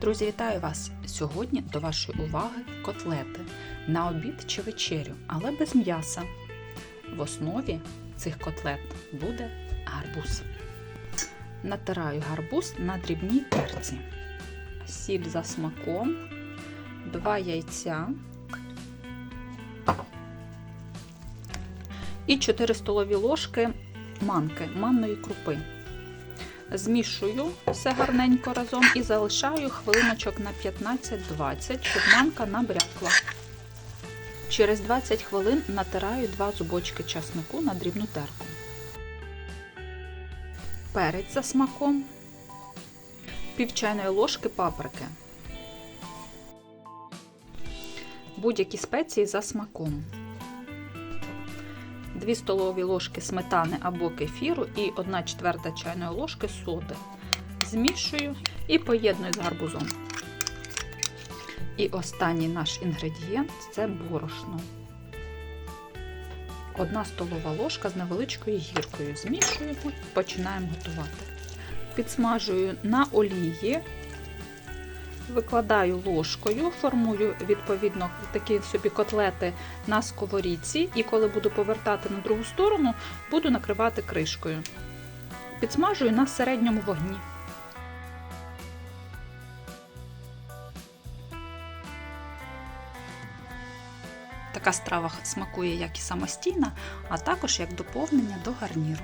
Друзі, вітаю вас! Сьогодні до вашої уваги котлети на обід чи вечерю, але без м'яса. В основі цих котлет буде гарбуз. Натираю гарбуз на дрібній терці, сіль за смаком, 2 яйця і 4 столові ложки манки, манної крупи. Змішую все гарненько разом і залишаю хвилиночок на 15-20, щоб манка набрякла. Через 20 хвилин натираю 2 зубочки часнику на дрібну терку. Перець за смаком, пів чайної ложки паприки, будь-які спеції за смаком. 2 столові ложки сметани або кефіру і 1 четверта чайної ложки соди. Змішую і поєдную з гарбузом. І останній наш інгредієнт це борошно. 1 столова ложка з невеличкою гіркою. Змішуємо починаємо готувати. Підсмажую на олії, викладаю ложкою, формую відповідно такі собі котлети на сковорідці, і коли буду повертати на другу сторону, буду накривати кришкою. Підсмажую на середньому вогні. Така страва смакує як і самостійна, а також як доповнення до гарніру.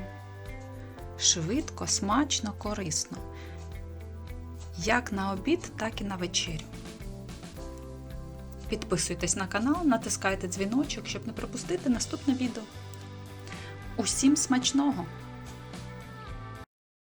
Швидко, смачно, корисно. Як на обід, так і на вечерю. Підписуйтесь на канал, натискайте дзвіночок, щоб не пропустити наступне відео. Усім смачного!